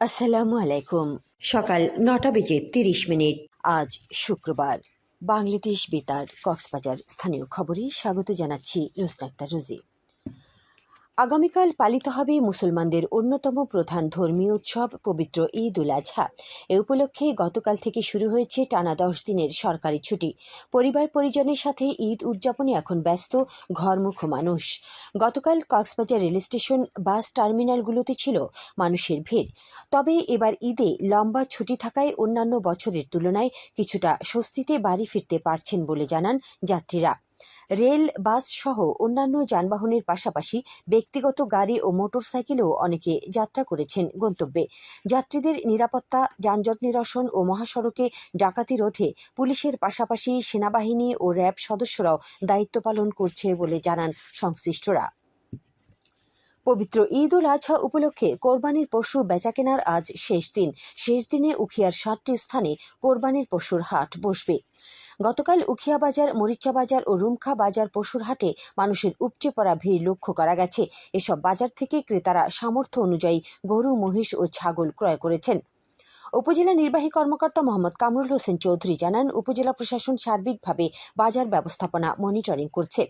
আসসালামু আলাইকুম। সকাল নটা বেজে তিরিশ মিনিট। আজ শুক্রবার। বাংলাদেশ বেতার, কক্সবাজার। স্থানীয় খবরে স্বাগত জানাচ্ছি রোজনাক্তার রোজি আগামীকাল পালিত হবে মুসলমানদের অন্যতম প্রধান ধর্মীয় উৎসব, পবিত্র ঈদ উল আজহা এ উপলক্ষে গতকাল থেকে শুরু হয়েছে টানা দশ দিনের সরকারি ছুটি। পরিবার পরিজনের সাথে ঈদ উদযাপনে এখন ব্যস্ত ঘরমুখ মানুষ। গতকাল কক্সবাজার রেল স্টেশন বাস টার্মিনালগুলোতে ছিল মানুষের ভিড়। তবে এবার ঈদে লম্বা ছুটি থাকায় অন্যান্য বছরের তুলনায় কিছুটা স্বস্তিতে বাড়ি ফিরতে পারছেন বলে জানান যাত্রীরা। রেল, বাস সহ অন্যান্য যানবাহনের পাশাপাশি ব্যক্তিগত গাড়ি ও মোটরসাইকেলেও অনেকে যাত্রা করেছেন গন্তব্যে। যাত্রীদের নিরাপত্তা, যানজট নিরসন ও মহাসড়কে ডাকাতি রোধে পুলিশের পাশাপাশি সেনাবাহিনী ও র্যাব সদস্যরাও দায়িত্ব পালন করছে বলে জানান সংশ্লিষ্টরা। পবিত্র ঈদ উল আজহা উপলক্ষে কোরবানির পশু বেচাকেনার আজ শেষ দিন। শেষ দিনে উখিয়ার সাতটি স্থানে কোরবানির পশুর হাট বসবে। গতকাল উখিয়া বাজার, মরিচা বাজার ও রুমখা বাজার পশুর হাটে মানুষের উপচে পড়া ভিড় লক্ষ্য করা গেছে। এসব বাজার থেকে ক্রেতারা সামর্থ্য অনুযায়ী গরু, মহিষ ও ছাগল ক্রয় করেছেন। উপজেলা নির্বাহী কর্মকর্তা মোহাম্মদ কামরুল হোসেন চৌধুরী জানান, উপজেলা প্রশাসন সার্বিকভাবে বাজার ব্যবস্থাপনা মনিটরিং করছে।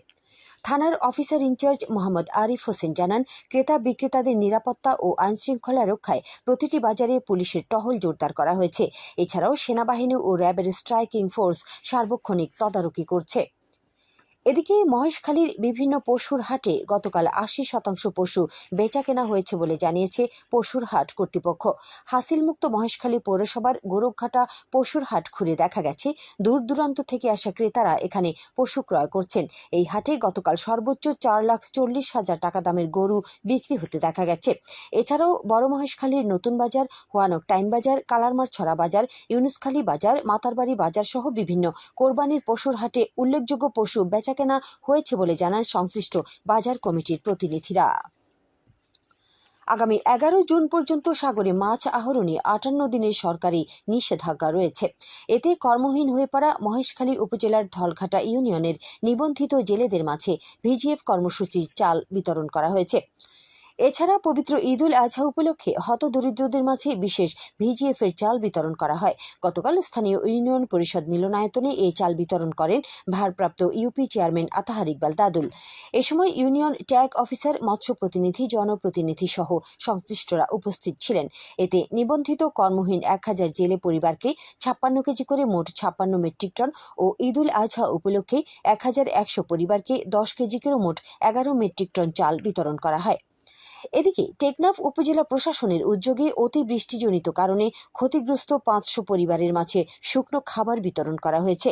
থানার officer in charge Mohammad Arif Hossain জানান, ক্রেতা বিক্রেতাদের নিরাপত্তা ও আইনশৃঙ্খলা রক্ষায় প্রতিটি বাজারে পুলিশের টহল জোরদার করা হয়েছে। এছাড়াও সেনাবাহিনী ও র্যাবের স্ট্রাইকিং ফোর্স সার্বক্ষণিক তদারকি করছে। এদিকে মহেশখালীর বিভিন্ন পশুর হাটে গতকাল আশি শতাংশ পশু বেচা কেনা হয়েছে বলে জানিয়েছে পশুর হাট কর্তৃপক্ষ। হাসিলমুক্ত মহেশখালী পৌরসভার গোরখঘাটা পশুর হাট ঘুরে দেখা গেছে। দূর দূরান্ত থেকে আসা ক্রেতারা এখানে পশু ক্রয় করছেন। এই হাটে গতকাল সর্বোচ্চ চার লাখ চল্লিশ হাজার টাকা দামের গরু বিক্রি হতে দেখা গেছে। এছাড়াও বড় মহেশখালীর নতুন বাজার, হোয়ানক টাইম বাজার, কালারমার ছড়া বাজার, ইউনুসখালী বাজার, মাতারবাড়ি বাজার সহ বিভিন্ন কোরবানির পশুর হাটে উল্লেখযোগ্য পশু বেচা কেনা হয়েছে বলে জানান সংশ্লিষ্ট বাজার কমিটির প্রতিনিধিরা। আগামী এগারো জুন পর্যন্ত সাগরে মাছ আহরণে আটান্ন দিনের সরকারি নিষেধাজ্ঞা রয়েছে। এতে কর্মহীন হয়ে পড়া মহেশখালী উপজেলার ধলঘাটা ইউনিয়নের নিবন্ধিত জেলেদের মাঝে ভিজিএফ কর্মসূচির চাল বিতরণ করা হয়েছে। এছাড়া পবিত্র ঈদ উল আজহা উপলক্ষে হতদরিদ্রদের মাঝে বিশেষ ভিজিএফ এর চাল বিতরণ করা হয়। গতকাল স্থানীয় ইউনিয়ন পরিষদ মিলনায়তনে এই চাল বিতরণ করেন ভারপ্রাপ্ত ইউপি চেয়ারম্যান আতাহার ইকবাল দাদুল। এ সময় ইউনিয়ন ট্যাগ অফিসার মৎস্য প্রতিনিধি, জনপ্রতিনিধি সহ সংশ্লিষ্টরা উপস্থিত ছিলেন। এতে নিবন্ধিত কর্মহীন এক হাজার জেলে পরিবারকে ছাপ্পান্ন কেজি করে মোট ছাপ্পান্ন মেট্রিক টন ও ঈদ উল আজহা উপলক্ষে এক হাজার একশো পরিবারকে দশ কেজি করে মোট এগারো মেট্রিক টন চাল বিতরণ করা হয়। এদিকে টেকনাফ উপজেলা প্রশাসনের উদ্যোগে অতিবৃষ্টিজনিত কারণে ক্ষতিগ্রস্ত পাঁচশো পরিবারের মাঝে শুকনো খাবার বিতরণ করা হয়েছে।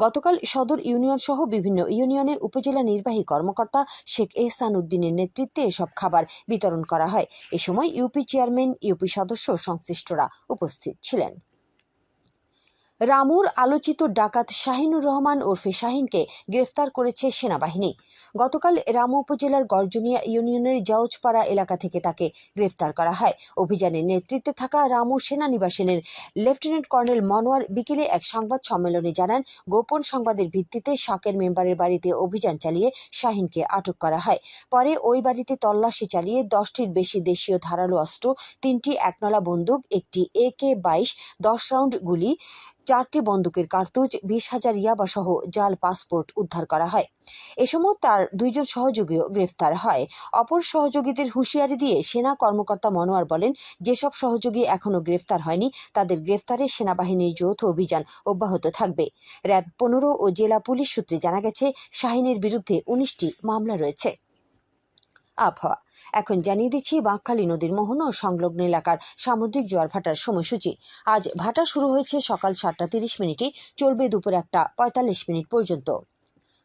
গতকাল সদর ইউনিয়ন সহ বিভিন্ন ইউনিয়নে উপজেলা নির্বাহী কর্মকর্তা শেখ এহসান উদ্দিনের নেতৃত্বে এসব খাবার বিতরণ করা হয়। এ সময় ইউপি চেয়ারম্যান, ইউপি সদস্য সংশ্লিষ্টরা উপস্থিত ছিলেন। রামুর আলোচিত ডাকাত শাহিনুর রহমান ওরফে শাহিনকে গ্রেফতার করেছে সেনাবাহিনী। গতকাল রামু উপজেলার গর্জনিয়া ইউনিয়নের জাউজপাড়া এলাকা থেকে তাকে গ্রেফতার করা হয়। অভিযানের নেতৃত্বে থাকা রামু সেনানিবাসনের লেফটেন্যান্ট কর্নেল মনোয়ার বিকেলে এক সংবাদ সম্মেলনে জানান, গোপন সংবাদের ভিত্তিতে শাকের মেম্বারের বাড়িতে অভিযান চালিয়ে শাহিনকে আটক করা হয়। পরে ওই বাড়িতে তল্লাশি চালিয়ে দশটির বেশি দেশীয় ধারালো অস্ত্র, তিনটি একনলা বন্দুক, একটি এ কে বাইশ দশ রাউন্ড গুলি চারটি বন্দুকের কার্তুজ, বিশ হাজার ইয়াবা সহ জাল পাসপোর্ট উদ্ধার করা হয়। এ সময় তার দুইজন সহযোগীও গ্রেফতার হয়। অপর সহযোগীদের হুঁশিয়ারি দিয়ে সেনা কর্মকর্তা মনোয়ার বলেন, যেসব সহযোগী এখনও গ্রেফতার হয়নি, তাদের গ্রেফতারে সেনাবাহিনীর যৌথ অভিযান অব্যাহত থাকবে। র্যাব পনেরো ও জেলা পুলিশ সূত্রে জানা গেছে, শাহিনের বিরুদ্ধে উনিশটি মামলা রয়েছে। আবহাওয়া। এখন জানিয়ে দিচ্ছি, বাঁকখালী নদীর মোহনা ও সংলগ্ন এলাকার সামুদ্রিক জোয়ার ভাটার সময়সূচি। আজ ভাটা শুরু হয়েছে সকাল সাতটা তিরিশ মিনিটে, চলবে দুপুর একটা পঁয়তাল্লিশ মিনিট পর্যন্ত।